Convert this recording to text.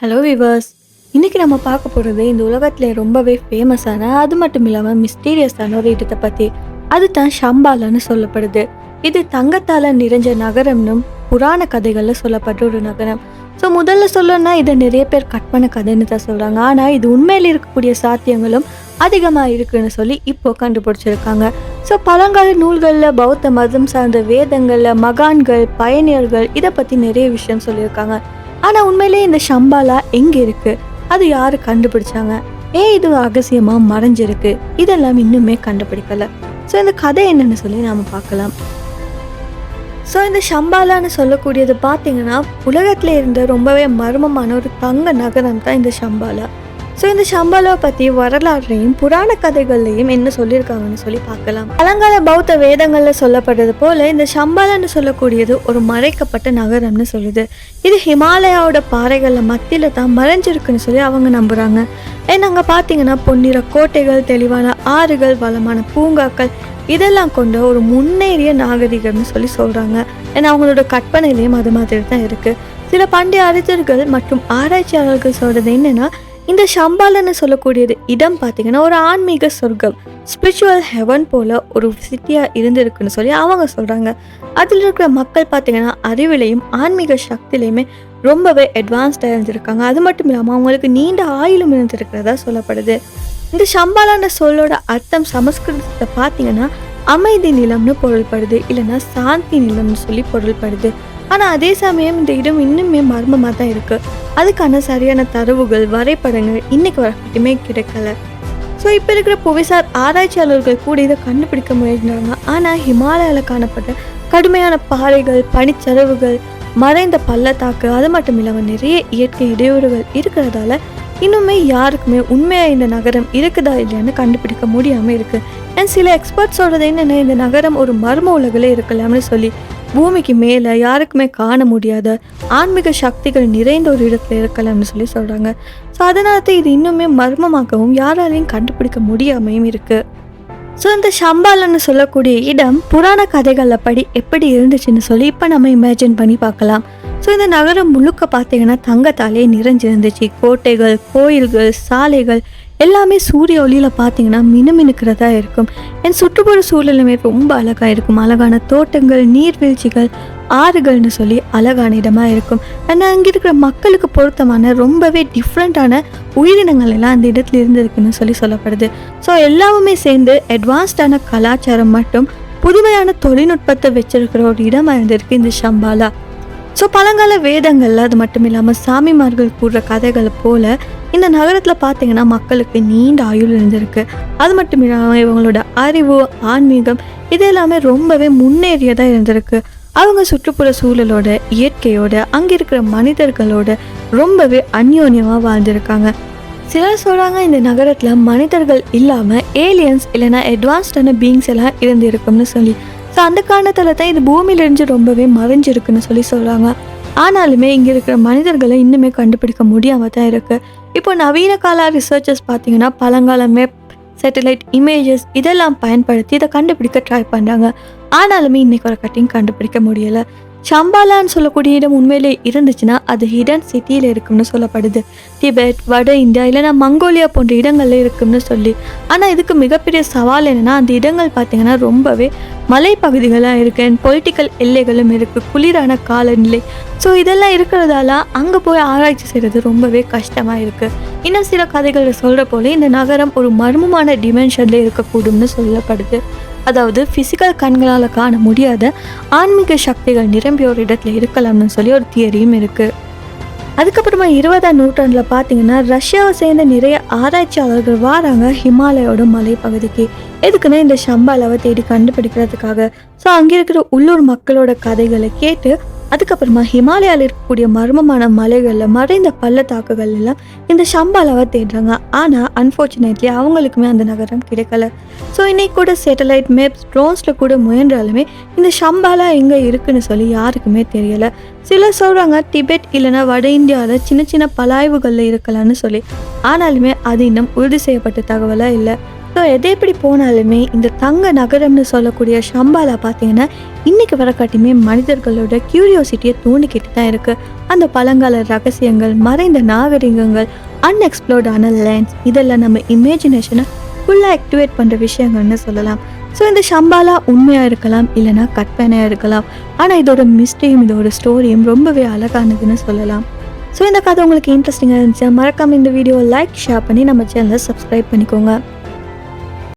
Hello viewers இன்றைக்கி நம்ம பார்க்க போகிறது இந்த உலகத்தில் ரொம்பவே ஃபேமஸான அது மட்டும் இல்லாமல் மிஸ்டீரியஸான ஒரு இடத்தை பற்றி அது தான் ஷம்பாலான்னு சொல்லப்படுது. இது தங்கத்தால் நிறைஞ்ச நகரம்னும் புராண கதைகளில் சொல்லப்படுற ஒரு நகரம். ஸோ முதல்ல சொல்லணும்னா இதை நிறைய பேர் கற்பனை கதைன்னு தான் சொல்கிறாங்க ஆனால் இது உண்மையில் இருக்கக்கூடிய சாத்தியங்களும் அதிகமாக இருக்குன்னு சொல்லி இப்போ கண்டுபிடிச்சிருக்காங்க. ஸோ பழங்கால நூல்களில் பௌத்த மதம் சார்ந்த வேதங்களில் மகான்கள் பயணியர்கள் இதை பற்றி நிறைய விஷயம் சொல்லியிருக்காங்க. ஆனால் உண்மையிலேயே இந்த ஷம்பாலா எங்கே இருக்கு? அது யார் கண்டுபிடிச்சாங்க? ஏன் இது அகசியமாக மறைஞ்சிருக்கு? இதெல்லாம் இன்னுமே கண்டுபிடிக்கலை. ஸோ இந்த கதை என்னென்னு சொல்லி நாம் பார்க்கலாம். ஸோ இந்த ஷம்பாலான்னு சொல்லக்கூடியது பார்த்தீங்கன்னா உலகத்தில் இருந்த ரொம்பவே மர்மமான ஒரு தங்க நகரம் தான் இந்த ஷம்பாலா. ஸோ இந்த ஷம்பாலாவை பற்றி வரலாற்றையும் புராண கதைகள்லையும் என்ன சொல்லியிருக்காங்கன்னு சொல்லி பார்க்கலாம். பழங்கால பௌத்த வேதங்களில் சொல்லப்படுறது போல இந்த ஷம்பாலான்னு சொல்லக்கூடியது ஒரு மறைக்கப்பட்ட நகரம்னு சொல்லுது. இது ஹிமாலயாவோட பாறைகளில் மத்தியில் தான் மறைஞ்சிருக்குன்னு சொல்லி அவங்க நம்புகிறாங்க ஏன்னா அங்கே பார்த்தீங்கன்னா பொன்னிற கோட்டைகள் தெளிவான ஆறுகள் வளமான பூங்காக்கள் இதெல்லாம் கொண்ட ஒரு முன்னேறிய நாகரிகம்னு சொல்லி சொல்கிறாங்க ஏன்னா அவங்களோட கற்பனையிலையும் அது மாதிரி தான் இருக்குது சில பண்டைய அறிஞர்கள் மற்றும் ஆராய்ச்சியாளர்கள் சொல்கிறது என்னென்னா இந்த ஷம்பாலன்னு சொல்லக்கூடியது இடம் பார்த்தீங்கன்னா ஒரு ஆன்மீக சொர்க்கம். ஸ்பிரிச்சுவல் ஹெவன் போல் ஒரு சிட்டியாக இருந்திருக்குன்னு சொல்லி அவங்க சொல்கிறாங்க அதில் இருக்கிற மக்கள் பார்த்தீங்கன்னா அறிவிலையும் ஆன்மீக சக்திலையுமே ரொம்பவே அட்வான்ஸ்டாக இருந்திருக்காங்க. அது மட்டும் இல்லாமல் அவங்களுக்கு நீண்ட ஆயுளும் இருந்திருக்கிறதா சொல்லப்படுது. இந்த ஷம்பாலான சொல்லோட அர்த்தம் சமஸ்கிருதத்தை பார்த்தீங்கன்னா அமைதி நிலம்னு பொருள்படுது. இல்லைன்னா சாந்தி நிலம்னு சொல்லி பொருள்படுது. ஆனால் அதே சமயம் இந்த இடம் இன்னுமே மர்மமாக தான் இருக்குது அதுக்கான சரியான தரவுகள் வரைபடங்கள் இன்னைக்கு வரைக்குமே கிடைக்கல. ஸோ இப்போ இருக்கிற புவிசார் ஆராய்ச்சியாளர்கள் கூட இதை கண்டுபிடிக்க முயன்றாங்க. ஆனால் ஹிமாலயாவில் காணப்பட்ட கடுமையான பாறைகள் பனிச்சரிவுகள் மறைந்த பள்ளத்தாக்கு அது மட்டும் இல்லாமல் நிறைய இயற்கை இடையூறுகள் இருக்கிறதால இன்னுமே யாருக்குமே உண்மையாக இந்த நகரம் இருக்குதா இல்லையான்னு கண்டுபிடிக்க முடியாமல் இருக்குது அண்ட் சில எக்ஸ்பர்ட்ஸ் சொல்கிறது என்னென்னா இந்த நகரம் ஒரு மர்ம உலகில் இருக்கலாம்னு சொல்லி பூமிக்கு மேலே யாருக்குமே காண முடியாத ஆன்மீக சக்திகள் நிறைந்த ஒரு இடத்துல இருக்கலாம்னு சொல்லி சொல்கிறாங்க ஸோ அதனால தான் இது இன்னுமே மர்மமாகவும் யாராலையும் கண்டுபிடிக்க முடியாமையும் இருக்குது ஸோ இந்த ஷம்பாலன்னு சொல்லக்கூடிய இடம் புராண கதைகளில் படி எப்படி இருந்துச்சுன்னு சொல்லி இப்போ நம்ம இமேஜின் பண்ணி பார்க்கலாம். ஸோ இந்த நகரம் முழுக்க பார்த்தீங்கன்னா தங்கத்தாலே நிறைஞ்சிருந்துச்சு. கோட்டைகள் கோயில்கள் சாலைகள் எல்லாமே சூரிய ஒளியில் பார்த்தீங்கன்னா மினுமினுக்கிறதா இருக்கும். என் சுற்றுப்புற சூழலுமே ரொம்ப அழகாக இருக்கும். அழகான தோட்டங்கள் நீர்வீழ்ச்சிகள் ஆறுகள்னு சொல்லி அழகான இடமாக இருக்கும். ஆனால் அங்கே இருக்கிற மக்களுக்கு பொருத்தமான ரொம்பவே டிஃப்ரெண்ட்டான உயிரினங்கள் எல்லாம் அந்த இடத்துல இருந்திருக்குன்னு சொல்லி சொல்லப்படுது. ஸோ எல்லாமே சேர்ந்து அட்வான்ஸ்டான கலாச்சாரம் மற்றும் புதுமையான தொழில்நுட்பத்தை வச்சிருக்கிற ஒரு இடமா இருந்திருக்கு இந்த ஷம்பாலா. ஸோ பழங்கால வேதங்கள்ல அது மட்டும் இல்லாமல் சாமிமார்கள் கூறுற கதைகளை போல இந்த நகரத்தில் பார்த்தீங்கன்னா மக்களுக்கு நீண்ட ஆயுள் இருந்திருக்கு. அது மட்டும் இல்லாமல் இவங்களோட அறிவு ஆன்மீகம் இது எல்லாமே ரொம்பவே முன்னேறியதாக இருந்திருக்கு. அவங்க சுற்றுப்புற சூழலோட இயற்கையோட அங்கே இருக்கிற மனிதர்களோட ரொம்பவே அந்யோன்யமாக வாழ்ந்திருக்காங்க. சிலர் சொல்கிறாங்க இந்த நகரத்தில் மனிதர்கள் இல்லாமல் ஏலியன்ஸ் இல்லைன்னா அட்வான்ஸ்டான பீங்ஸ் எல்லாம் இருந்து இருக்கும்னு சொல்லி. ஸோ அந்த காரணத்தில் தான் இது பூமியிலிருந்து ரொம்பவே மறைஞ்சிருக்குன்னு சொல்லி சொல்கிறாங்க ஆனாலுமே இங்கே இருக்கிற மனிதர்களை இன்னுமே கண்டுபிடிக்க முடியாமல் தான் இருக்குது இப்போ நவீன கால ரிசர்ச்சர்ஸ் பார்த்தீங்கன்னா பழங்கால மேப் சேட்டலைட் இமேஜஸ் இதெல்லாம் பயன்படுத்தி இதை கண்டுபிடிக்க ட்ரை பண்ணுறாங்க ஆனாலுமே இன்றைக்கி ஒரு கட்டிங் கண்டுபிடிக்க முடியலை. சம்பாலான்னு சொல்லக்கூடிய இடம் உண்மையிலே இருந்துச்சுன்னா அது ஹிடன் சிட்டியில் இருக்கும்னு சொல்லப்படுது. டிபெட் வட இந்தியா இல்லைன்னா மங்கோலியா போன்ற இடங்களில் இருக்கும்னு சொல்லி. ஆனால் இதுக்கு மிகப்பெரிய சவால் என்னென்னா அந்த இடங்கள் பார்த்திங்கன்னா ரொம்பவே மலைப்பகுதிகளாக இருக்கு. அண்ட் பொலிட்டிக்கல் எல்லைகளும் இருக்குது குளிரான காலநிலை. ஸோ இதெல்லாம் இருக்கிறதால அங்கே போய் ஆராய்ச்சி செய்கிறது ரொம்பவே கஷ்டமாக இருக்குது இன்னும் சில கதைகள் சொல்கிற போல இந்த நகரம் ஒரு மர்மமான டிமென்ஷனில் இருக்கக்கூடும்னு சொல்லப்படுது. அதாவது ஃபிசிக்கல் கண்களால் காண முடியாத ஆன்மீக சக்திகள் நிரம்பிய ஒரு இடத்துல இருக்கலாம்னு சொல்லி ஒரு தியரியும் இருக்குது அதுக்கப்புறமா இருபதாம் நூற்றாண்டில் பார்த்தீங்கன்னா ரஷ்யாவை சேர்ந்த நிறைய ஆராய்ச்சியாளர்கள் வராங்க ஹிமாலயோட மலைப்பகுதிக்கு. எதுக்குன்னா இந்த ஷம்பாலாவை தேடி கண்டுபிடிக்கிறதுக்காக. ஸோ அங்கே இருக்கிற உள்ளூர் மக்களோட கதைகளை கேட்டு அதுக்கப்புறமா ஹிமாலயாவில் இருக்கக்கூடிய மர்மமான மலைகளில் மறைந்த பள்ளத்தாக்குகள் எல்லாம் இந்த ஷம்பாலாவை தேடுறாங்க. ஆனால் அன்ஃபார்ச்சுனேட்லி அவங்களுக்குமே அந்த நகரம் கிடைக்கல. ஸோ இன்னைக்கு கூட சேட்டலைட் மேப்ஸ் ட்ரோன்ஸில் கூட முயன்றாலுமே இந்த ஷம்பாலா எங்கே இருக்குன்னு சொல்லி யாருக்குமே தெரியலை. சிலர் சொல்கிறாங்க டிபெட் இல்லைன்னா வட இந்தியாவில் சின்ன சின்ன பலாய்வுகளில் இருக்கலாம்னு சொல்லி. ஆனாலுமே அது இன்னும் உறுதி செய்யப்பட்ட தகவலாக இல்லை. ஸோ எது எப்படி போனாலுமே இந்த தங்க நகரம்னு சொல்லக்கூடிய ஷம்பாலா பார்த்தீங்கன்னா இன்றைக்கி வரக்காட்டியுமே மனிதர்களோட க்யூரியோசிட்டியை தூண்டிக்கிட்டு தான் இருக்குது அந்த பழங்கால ரகசியங்கள் மறைந்த நாகரிகங்கள் அன்எக்ஸ்ப்ளோர்டான லேண்ட்ஸ் இதெல்லாம் நம்ம இமேஜினேஷனை ஃபுல்லாக ஆக்டிவேட் பண்ணுற விஷயங்கள்னு சொல்லலாம். ஸோ இந்த ஷம்பாலா உண்மையாக இருக்கலாம் இல்லைனா கற்பனையாக இருக்கலாம். ஆனால் இதோட மிஸ்டேயும் இதோட ஸ்டோரியும் ரொம்பவே அழகானதுன்னு சொல்லலாம். ஸோ இந்த கதை உங்களுக்கு இன்ட்ரெஸ்டிங்காக இருந்துச்சு மறக்காமல் இந்த வீடியோ லைக் ஷேர் பண்ணி நம்ம சேனலை சப்ஸ்கிரைப் பண்ணிக்கோங்க.